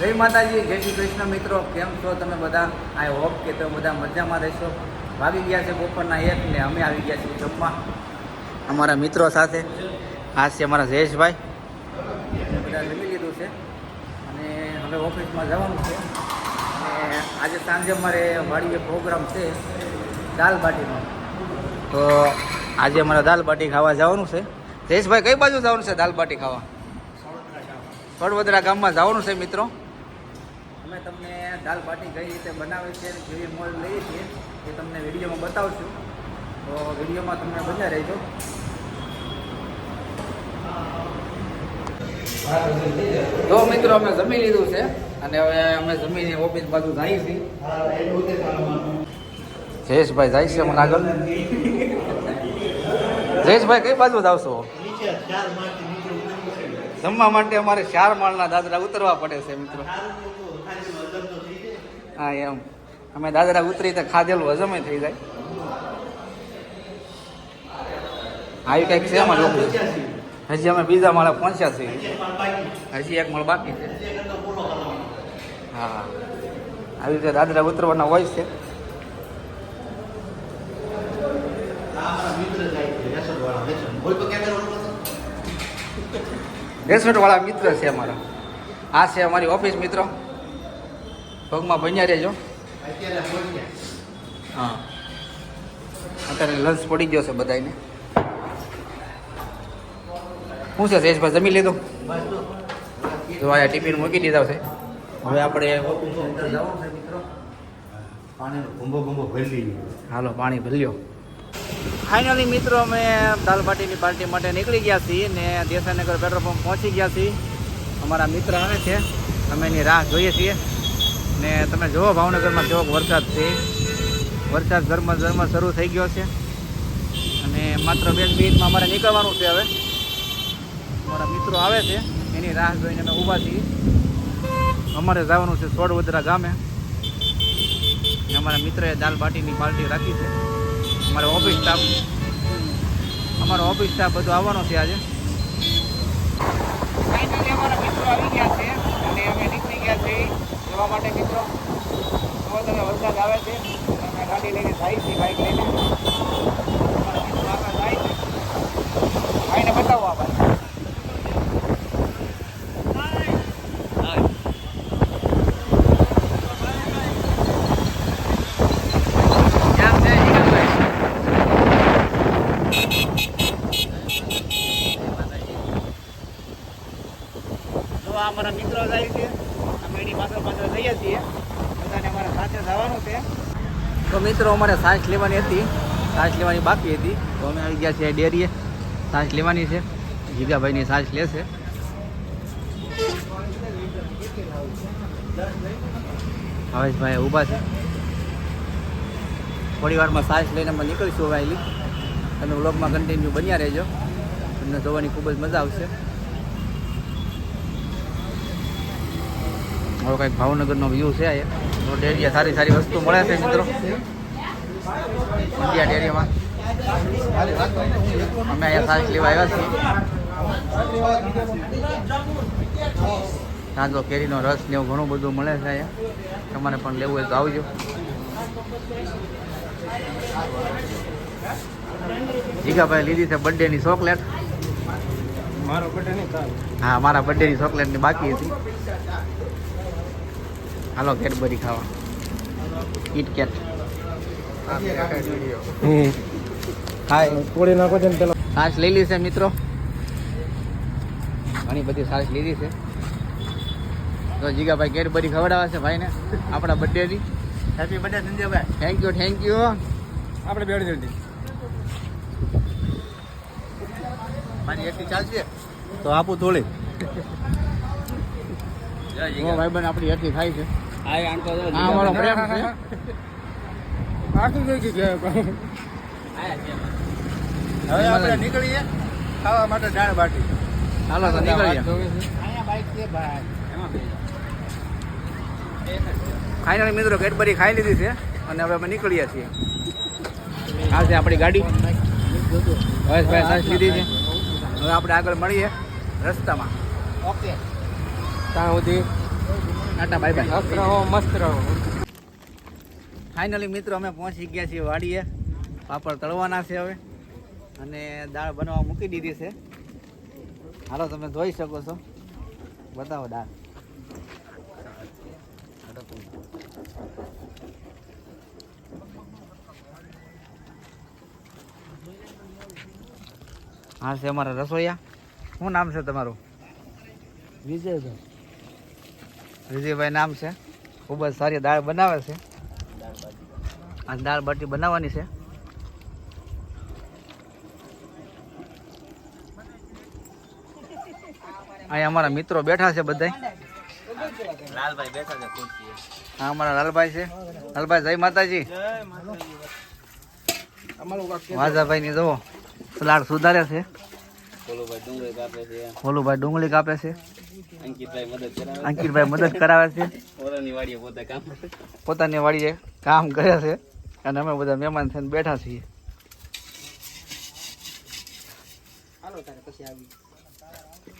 જય માતાજી જય શ્રી કૃષ્ણ મિત્રો. કેમ છો તમે બધા? આઈ હોપ કે તમે બધા મજામાં રહેશો. ભાગી ગયા છે બપોરના એક ને અમે આવી ગયા છીએ જમવા. અમારા મિત્રો સાથે. આ છે અમારા જયેશભાઈ. બધા જમી લીધું છે. અને હવે ઓફિસમાં જવાનું છે. અને આજે સાંજે અમારે વાડીએ પ્રોગ્રામ છે દાલ બાટીનો. તો આજે અમારે દાલ બાટી ખાવા જવાનું છે. જયેશભાઈ કઈ બાજુ જવાનું છે દાલ બાટી ખાવા? વડોદરા ગામમાં જવાનું છે મિત્રો. અમે તમને દાલ બાટી કઈ રીતે બનાવે છે કેવી મોલ લઈએ છીએ એ તમને વિડીયોમાં બતાવશું. તો વિડીયોમાં તમને બધા રહેજો. તો મિત્રો, અમે જમી લીધું છે અને હવે અમે જમીને ઓફિસ બાજુ જઈએ છીએ. જયેશભાઈ જાય છે મને આગળ જયેશભાઈ, કઈ બાજુ જાવશો જમવા માટે અમારે ચાર માળના દાદરા ઉતરવા પડે છે, મિત્રો. હા, એમ. અમે દાદરા ઉતરી તો ખાધેલું હજમે થઈ જાય. આવી કંઈક છે અમારે હજી અમે બીજા માળે પહોંચ્યા છીએ. હજી એક માળ બાકી છે. હા. આવી રીતે દાદરા ઉતરવાના હોય છે. રેસોર્ટવાળા મિત્ર છે અમારા. આ છે અમારી ઓફિસ મિત્રો. પગમાં બન્યા રહેજો. હા. અત્યારે લંચ પડી ગયો છે બધાને શું છે શેષભાઈ જમી લીધું? જો આ ટિફિન મૂકી દીધા છે. હવે આપણે ભરી હાલો પાણી ભર્યો ફાઇનલી મિત્રો અમે દાલ બાટીની પાર્ટી માટે નીકળી ગયા છીએ ને દેસાઈનગર પેટ્રોલ પંપ પહોંચી ગયા છીએ. અમારા મિત્ર આવે છે અમે એની રાહ જોઈએ છીએ. ને તમે જુઓ ભાવનગરમાં કેવો વરસાદ છે. વરસાદ ઝરમર ઝરમર શરૂ થઈ ગયો છે. અને માત્ર બે મિનિટમાં અમારે નીકળવાનું છે હવે. અમારા મિત્રો આવે છે. એની રાહ જોઈને અમે ઊભા છીએ. અમારે જવાનું છે સોડવદરા ગામે. અમારા મિત્રએ દાલ બાટીની પાર્ટી રાખી છે. અમારો ઓફિસ સ્ટાફ અમારો ઓફિસ સ્ટાફ બધો આવવાનો છે આજે. અમારા મિત્રો આવી ગયા છે. અને અમે નીકળી ગયા છીએ. જવા માટે મિત્રો. હવે તમે વરસાદ આવે છે. અમે ગાડી લઈને જાય છે બાઇક લઈને અમારા મિત્રો આગળ જાય છે ભાઈને બતાવો આ ભાઈ કેમ છે હિરણભાઈ? તો આ અમારા મિત્રો જાય છે અમે તો મિત્રો, અમારે સાંજ લેવાની હતી. સાંજ લેવાની બાકી હતી. તો અમે આવી ગયા છીએ ડેરીએ. સાંજ લેવાની છે. જીગાભાઈની સાંજ લેશે. ભાવેશભાઈ ઊભા છે. થોડી વારમાં સાંજ લઈને અમે નીકળીશું હવે તમે વ્લોગમાં કન્ટિન્યુ બન્યા રહેજો. તમને જોવાની ખૂબ જ મજા આવશે. હવે કંઈક ભાવનગરનો વ્યૂ છે અહીંયા. તો ડેરીયા સારી સારી વસ્તુ મળે છે મિત્રો. ઇન્ડિયા ડેરીમાં અમે અહીંયા સાસ લેવા આવ્યા છીએ. તાજો કેરીનો રસ ને એવું ઘણું બધું મળે છે અહીંયા. તમારે પણ લેવું હોય તો આવજો. જીગાભાઈ લીધી છે બર્થડેની ચોકલેટ. હા મારા બર્થડેની ચોકલેટની બાકી હતી. હાલો કેડબરી ખાવા. કિટકેટ હાય તોડી નાખો છે ને પેલા. સાસ લઈ લીધી છે મિત્રો. ઘણી બધી સાસ લીધી છે. તો જીગાભાઈ કેડબરી ખવડાવે છે ભાઈને. આપણા બર્થડેની હેપી બર્થડે સંજયભાઈ. થેન્ક યુ થેન્ક યુ આપણે બેડ મારી એકથી ચાલશે? તો આપું થોડી. ભાઈબંધ આપણી હતી થાય છે. હા અમારો પ્રેમ છે. આટલું જોઈ છે હવે આપણે નીકળીએ ખાવા માટે દાળ બાટી. હાલો તો નીકળીએ. ફાઇનલી મિત્રો કેડબરી ખાઈ લીધી છે અને હવે અમે નીકળીએ છીએ. આ છે આપણી ગાડી. હવેશભાઈ લીધી છે. હવે આપણે આગળ મળીએ રસ્તામાં. ઓકે. ત્યાં સુધી. ટાટા બાય બાય મસ્ત રહો મસ્ત રહો. ફાઇનલી મિત્રો અમે પહોંચી ગયા છીએ વાડીએ. પાપડ તળવાના છે હવે. અને દાળ બનાવવા મૂકી દીધી છે. હાલો તમે જોઈ શકો છો. બતાવો દાળ. હા છે અમારા રસોઈયા. શું નામ છે તમારું? વિજયભાઈ. વિજયભાઈ નામ છે. ખૂબ જ સારી દાળ બનાવે છે. આ દાળ બાટી બનાવવાની છે. અહીંયા અમારા મિત્રો બેઠા છે બધા લાલભાઈ બેઠા છે ખુરશીએ. અમારા લાલભાઈ છે. લાલભાઈ જય માતાજી. વાજાભાઈ ની જુઓ સલાડ સુધારે છે બોલોભાઈ ડુંગળી કાપે છે ભોલુભાઈ ડુંગળી કાપે છે. અંકિતભાઈ મદદ કરાવે અંકિતભાઈ મદદ કરાવે છે. પોતાની વાડીએ કામ કરે છે અને અમે બધા મહેમાન થઈને બેઠા છીએ.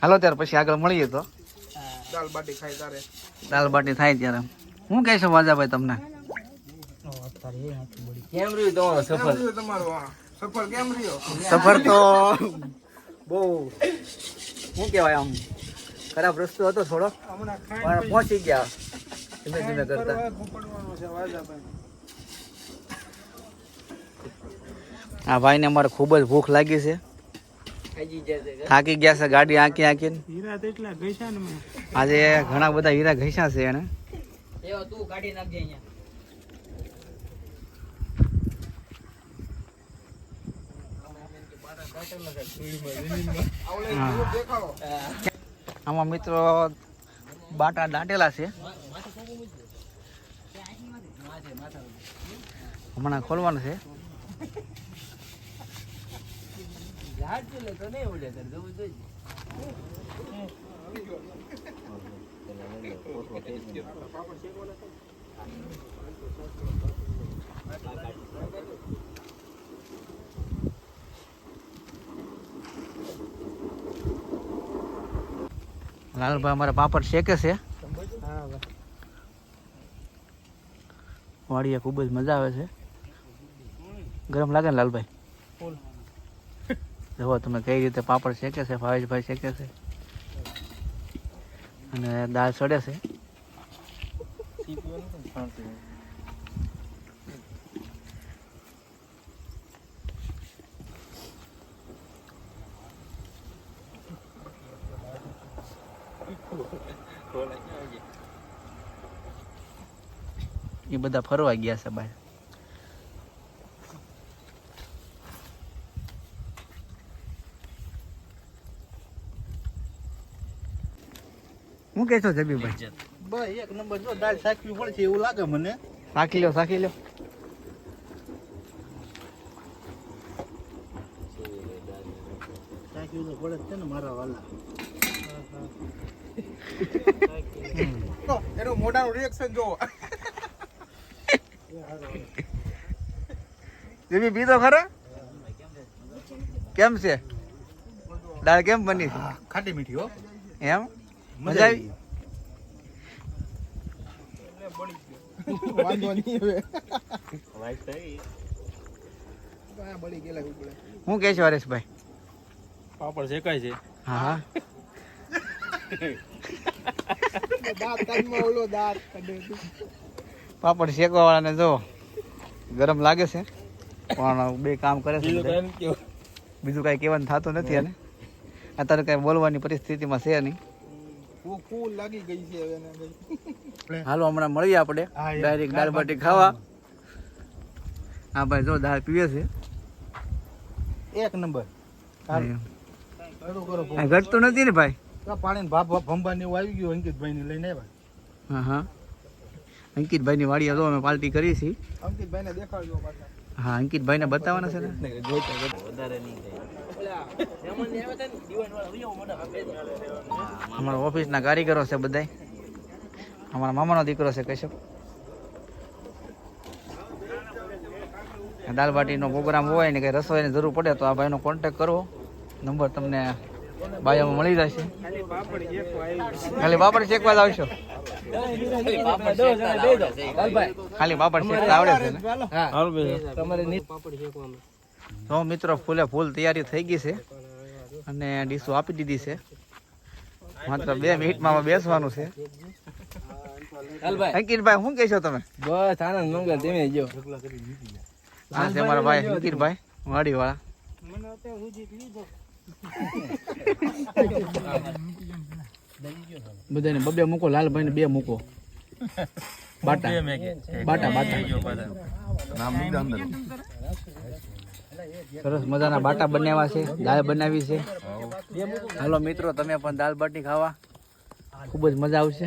હાલો ત્યારે પછી આગળ મળીએ તો. દાલ બાટી ખાઈ તારે. દાલ બાટી થાય ત્યારે. હું કહેશો વાજાભાઈ તમને? કેમ રહ્યું તમારો સફર? સફર કેમ રહ્યો? સફર તો બહુ શું કહેવાય આમ? ખરાબ રસ્તો હતો થોડો. પણ પહોંચી ગયા ધીમે ધીમે કરતા. આ ભાઈને અમારે ખૂબ જ ભૂખ લાગી છે. થાકી ગયા છે ગાડી આંકી આંકીને હીરા તો એટલા ગઈશા ને આજે ઘણા બધા હીરા ઘસ્યા છે એને. હા. આમાં મિત્રો બાટા દાંટેલા છે. હમણાં ખોલવાનું છે. લાલભાઈ અમારા પાપડ શેકે છે. વાડીએ ખૂબ જ મજા આવે છે. ગરમ લાગે ને લાલભાઈ? જુઓ તમે કઈ રીતે પાપડ શેકે છે, ભાવેશભાઈ શેકે છે. અને દાળ સડે છે. બધા ફરવા ગયા છે બહાર. હું કે છો જબીભાઈ ભાઈ એક નંબર જો દાળ સાકવી પડશે એવું લાગે મને. સાકી લો સાકી લો. સાકવી તો પડે છે ને મારા વાલા. એનું મોઢાનું રિએક્શન જોવો. જબી પીધો ખરો? કેમ છે? દાળ કેમ બની છે? ખાટી મીઠી હો. એમ? મજા આવી? વાંધો નહીં હવે. હું કે છે હરેશભાઈ? પાપડ શેકાય છે. હા હા. દાંત કાનમાં ઓલો દાંત પાપડ શેકવા વાળાને જો ગરમ લાગે છે પણ બે કામ કરે છે બીજું કાંઈ કહેવાનું થતું નથી અને અત્યારે કાંઈ બોલવાની પરિસ્થિતિમાં છે નહીં. હાલો હમણાં મળીએ આપણે. ડાયરેક્ટ દાળ બાટી ખાવા. હા ભાઈ જો દાળ પીવે છે. એક નંબર. ઘટતું નથી ને ભાઈ? પાણી ભાપ ભંભા ને એવું આવી ગયું અંકિતભાઈ ને લઈને આવ્યા. હા હા. અંકિતભાઈની વાડી જો અમે પાર્ટી કરી છે. અંકિતભાઈ ને દેખાડજો પાછા. હા અંકિતભાઈને બતાવવાના છે ને? વધારે નહીં અમારા ઓફિસના કારીગરો છે બધાય. અમારા મામાનો દીકરો છે કશ્યપ. દાલ બાટીનો પ્રોગ્રામ હોય ને કંઈ રસોઈની જરૂર પડે તો આ ભાઈનો કોન્ટેક કરવો. નંબર તમને બાયોમાં મળી જશે. ખાલી પાપડ શેકવા જ આવશો. ખાલી પાપડ શેકતા આવડે છે તો મિત્રો ફૂલે ફૂલ તૈયારી થઈ ગઈ છે અને ડીશો આપી દીધી છે. માત્ર બે મિનિટમાં બેસવાનું છે. અંકિતભાઈ શું કહેશો તમે? બસ આનંદ મંગલ તમે જો. હા છે મારા ભાઈ અંકિતભાઈ વાડી વાળા બધાને બબે મૂકો લાલભાઈ ને બે મૂકો. બાટા. બાટા બાટા. સરસ મજાના બાટા બનાવ્યા છે દાળ બનાવી છે. હાલો મિત્રો તમે પણ દાળ બાટી ખાવા. ખૂબ જ મજા આવશે.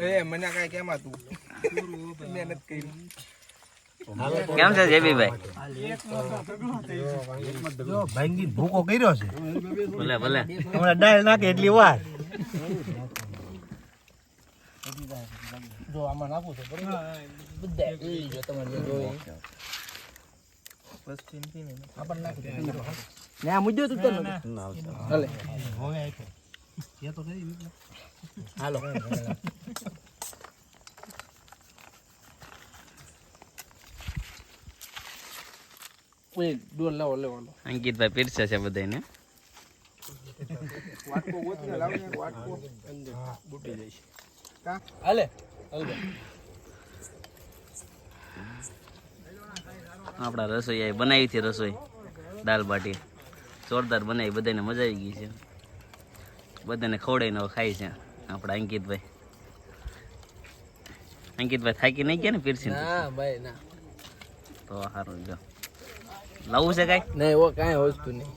એ મને કઈ કેમ હતું મહેનત કરી કેમ છે જેબીભાઈ? ભાંગી ભૂકો કર્યો છે. ભલે ભલે. હમણાં ડાળ નાખે એટલી વાર. ના મુદ્દો તું તો હાલે હાલો પીરસે છે બધાને વાટકો હાલે હાલે આપણા રસોઈ બનાવી હતી રસોઈ દાલ બાટી. જોરદાર બનાવી બધાને મજા આવી ગઈ છે. બધાને ખવડાવીને ખાય છે આપણા અંકિતભાઈ. અંકિતભાઈ થાકી નહીં ગયા ને પીરસી તો સારું જો. લાવવું છે કાંઈ? નહીં કાંઈ વસ્તુ નહીં.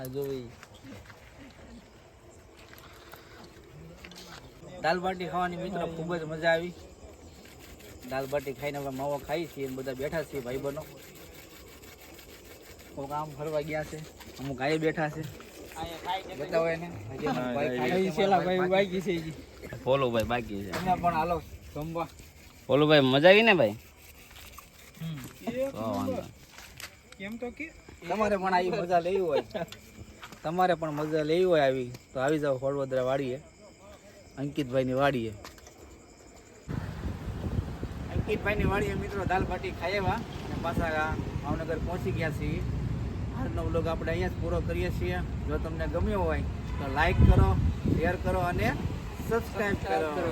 આ જોઈ દાલ બાટી ખાવાની મિત્રો ખૂબ જ મજા આવી. દાલ બાટી ખાઈને આપણે માવો ખાઈ છીએ બધા બેઠા છીએ ભાઈ બનો કોક આમ ફરવા ગયા છે અમુક ગાય બેઠા છે. બતાવો એને. હજી ભાઈ છે, છેલ્લા ભાઈ બાકી છે તમે પણ હાલો જમવા. પોલુભાઈ મજા આવી ને ભાઈ? તો વાંધો તમારે પણ આવી મજા લેવી હોય. તમારે પણ મજા લેવી હોય આવી, તો આવી જાઓ વડોદરા વાડીએ. અંકિતભાઈની વાડીએ. અંકિતભાઈની વાડીએ મિત્રો દાલ બાટી ખાઈ અને પાછા ભાવનગર પહોંચી ગયા છીએ. આજનો બ્લોગ આપણે અહીંયા જ પૂરો કરીએ છીએ. જો તમને ગમ્યો હોય, તો લાઈક કરો શેર કરો અને સબસ્ક્રાઈબ કરો.